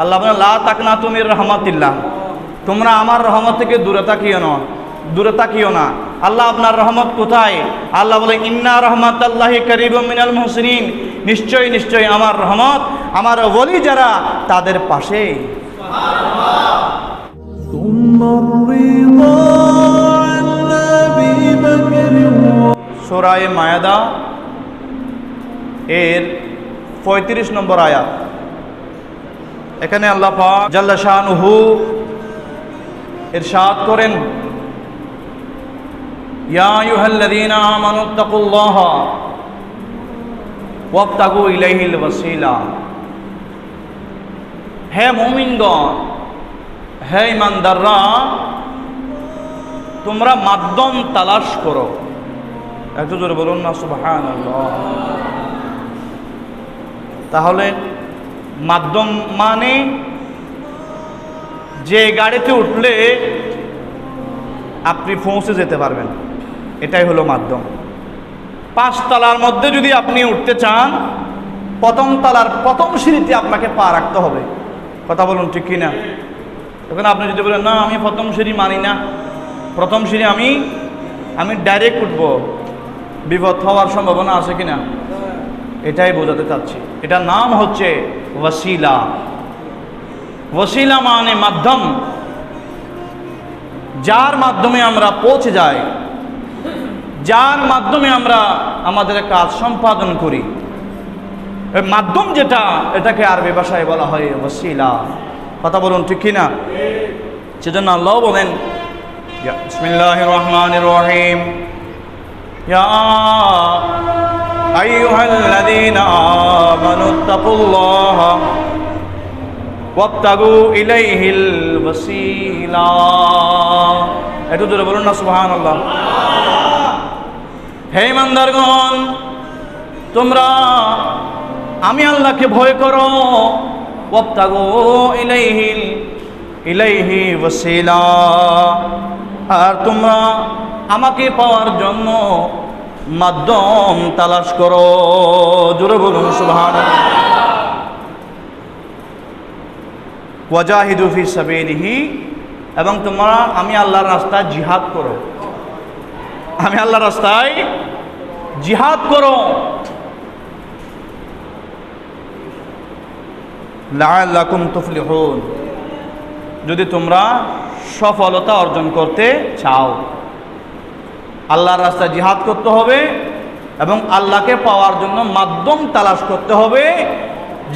আল্লাহ বলেন লা তাকনা তুমি রহমতিল্লাহ। তোমরা আমার রহমত থেকে দূরে তাকিও না, দূরে তাকিও না। আল্লাহ আপনার রহমত কোথায়? আল্লাহ বলে, ইন্না রহমত আল্লাহ করিব মিনাল মুহসিন নিশ্চয় নিশ্চয় আমার রহমত, আমার বলি যারা, তাদের পাশে। সোরায় মায়াদা, এর পঁয়ত্রিশ নম্বর আয়াত। এখানে আল্লাহ জাল্লা শাহনুহু করেন। ওয়াবতাগু ইলাইহিল ওয়াসিলা। হে মুমিনগণ, হে ইমানদাররা, তোমরা মাধ্যম তালাশ করো। একটু জোরে বলুন না সুবাহান তাহলে মাধ্যম মানে যে গাড়িতে উঠলে আপনি পৌঁছে যেতে পারবেন। এটাই হলো মাধ্যম। পাঁচ তলার মধ্যে যদি আপনি উঠতে চান, প্রথম তলার প্রথম সিঁড়িতে আপনাকে পা রাখতে হবে। কথা বলুন ঠিক কিনা? তখন আপনি যদি বলেন, না, আমি প্রথম সিঁড়ি মানি না। প্রথম সিঁড়ি আমি আমি ডাইরেক্ট উঠবো। বিপদ হওয়ার সম্ভাবনা আছে কিনা? এটাই বোঝাতে চাচ্ছি। এটার নাম হচ্ছে ওয়াসিলা। ওয়াসিলা মানে মাধ্যম। যার মাধ্যমে আমরা পৌঁছে যাই, যার মাধ্যমে আমরা আমাদের কাজ সম্পাদন করি। মাধ্যম যেটা, এটাকে আরবি ভাষায় বলা হয় ওয়াসিলা। কথা বলুন ঠিক কিনা? সেজন্য আল্লাহ বলেন বিসমিল্লাহ রহমান রহিম। يا أيها الذين آمنوا اتقوا الله وابتغوا إليه الوسيلة একটু জোরে বলুন না সুবহান আল্লাহ হে ইমানদারগণ তোমরা আমি আল্লাহকে ভয় করো ওয়াবতাগু ইলাইহিল ইলাইহি ওয়াসিলা আর তোমরা আমাকে পাওয়ার জন্য মাধ্যম তালাশ করো। জোরে বলুন সুবহান ওয়াজাহিদু ফি সাবিলিহি, এবং তোমরা, আমি আল্লাহর রাস্তায় জিহাদ করো। আমি আল্লাহর রাস্তায় জিহাদ করো। লাআল্লাকুম তুফলিহুন। যদি তোমরা সফলতা অর্জন করতে চাও। আল্লাহর রাস্তায় জিহাদ করতে হবে এবং আল্লাহকে পাওয়ার জন্য মাধ্যম তালাশ করতে হবে।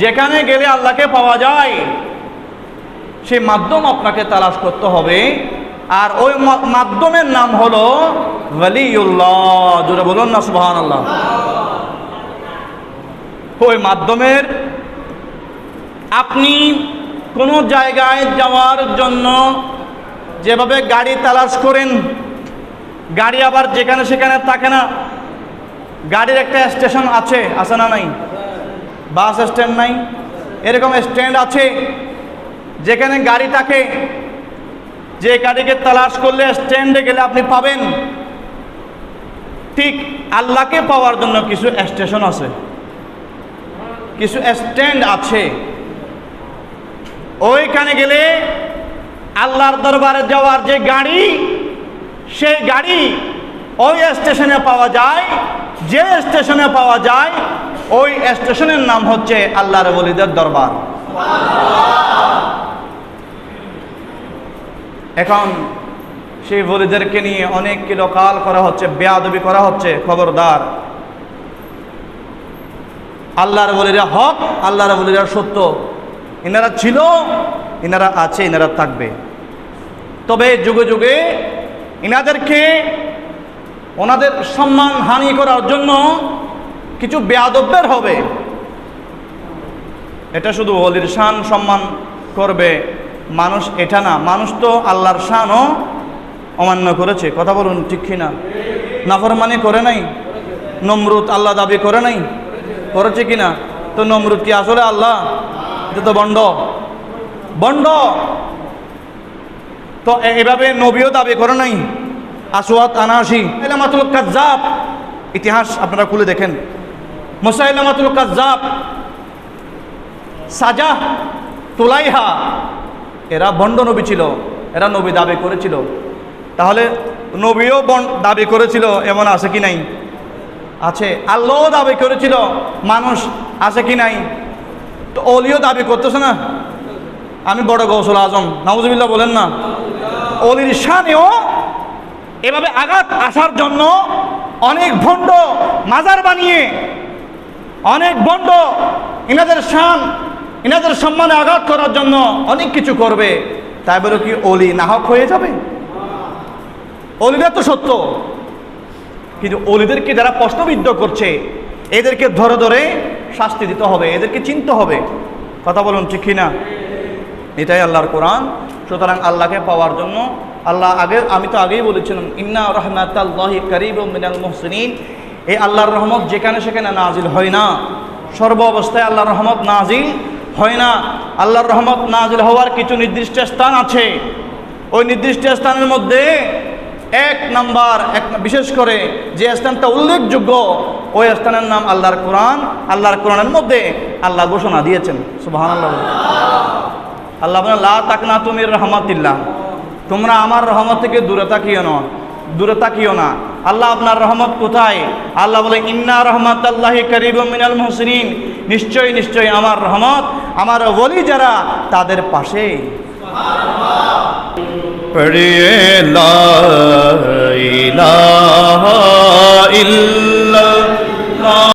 যেখানে গেলে আল্লাহকে পাওয়া যায় সেই মাধ্যম আপনাকে তালাশ করতে হবে। আর ওই মাধ্যমের নাম হলো জোরে বলুন না সুবহান আল্লাহ ওই মাধ্যমের আপনি কোনো জায়গায় যাওয়ার জন্য যেভাবে গাড়ি তালাশ করেন গাড়ি আবার যেখানে সেখানে থাকে না। গাড়ির একটা স্টেশন আছে আছে না নাই? বাস স্ট্যান্ড নাই? এরকম স্ট্যান্ড আছে, যেখানে গাড়ি থাকে। যে গাড়িকে তালাশ করলে স্ট্যান্ডে গেলে আপনি পাবেন। ঠিক আল্লাহকে পাওয়ার জন্য কিছু স্টেশন আছে। কিছু স্ট্যান্ড আছে। ওইখানে গেলে আল্লাহর দরবারে যাওয়ার যে গাড়ি সেই গাড়ি ওই স্টেশনে পাওয়া যায়, যে স্টেশনে পাওয়া যায়, ওই স্টেশনের নাম হচ্ছে আল্লাহর বলিদের দরবার। এখন সেই বলিদেরকে নিয়ে অনেক কিলোকাল করা হচ্ছে, বেয়াদবি করা হচ্ছে, খবরদার। আল্লাহর বলিরা হক আল্লাহর বলিরা সত্য। এনারা ছিল এনারা আছে এনারা থাকবে। তবে যুগে যুগে এনাদেরকে ওনাদের সম্মান, হানি করার জন্য কিছু বেয়াদব্যের হবে। এটা শুধু অলির শান সম্মান করবে। মানুষ এটা না, মানুষ তো আল্লাহর শানও অমান্য করেছে। কথা বলুন, ঠিক কিনা? নাফরমানি করে নাই? নমরুদ আল্লাহ দাবি করে নাই? করেছে কিনা? তো নমরুদ কি আসলে আল্লাহ? এটা তো বন্ড। বন্ড। তো এভাবে নবীও দাবি করে নাই। আসওয়াত, আনাসি মুসাইলামাতুল কাজ্জাব। ইতিহাস আপনারা খুলে দেখেন। মুসাইলামাতুল কাজ্জাব, সাজা, তুলাইহা, এরা বন্ড নবী ছিল, এরা নবী দাবি করেছিল। তাহলে নবীও দাবি করেছিল, এমন আছে কি নাই? আছে। আল্লাহও দাবি করেছিল, মানুষ আছে কি নাই? তো অলিও দাবি করতেছে না? আমি বড় গৌসল আজম, নাউজবিল্লাহ বলেন না। অলির শানেও এভাবে আঘাত আসার জন্য অনেক ভণ্ড মাজার বানিয়ে অনেক ভণ্ড ইনাদের শান, ইনাদের সম্মানে আঘাত করার জন্য অনেক কিছু করবে। তাই বলে কি অলি নাহক হয়ে যাবে? অলিরা তো সত্য। কিন্তু অলিদেরকে যারা প্রশ্নবিদ্ধ করছে, এদেরকে ধরে ধরে শাস্তি দিতে হবে, এদেরকে চিনতে হবে। কথা বলুন ঠিক কিনা? এটাই আল্লাহর কোরআন। সুতরাং আল্লাহকে পাওয়ার জন্য আল্লাহ আগে, আমি তো আগেই বলেছিলাম, ইন্না রহমাতাল্লাহি করিব মিনাল মুহসিনিন। এই আল্লাহর রহমত যেখানে সেখানে নাজিল হয় না। সর্ব অবস্থায় আল্লাহর রহমত নাজিল হয় না। আল্লাহর রহমত নাজিল হওয়ার কিছু নির্দিষ্ট স্থান আছে। ওই নির্দিষ্ট স্থানের মধ্যে এক নাম্বার, এক, বিশেষ করে যে স্থানটা উল্লেখযোগ্য, ওই স্থানের নাম আল্লাহর কোরআন। আল্লাহর কোরআনের মধ্যে আল্লাহ ঘোষণা দিয়েছেন। সুবাহ আল্লাহ আল্লাহ বলেন লা তাকনা তুমি রহমাতিল্লাহ। তোমরা আমার রহমত থেকে দূরে তাকিও না, দূরে তাকিও না। আল্লাহ আপনার রহমত কোথায়? আল্লাহ বলে, ইন্না রহমত আল্লাহ করিব মিনাল মুহসিনিন। নিশ্চয়ই নিশ্চয়ই আমার রহমত, আমার বলি যারা, তাদের পাশে। পড়িয়ে, লা ইলাহা ইল্লাল্লাহ।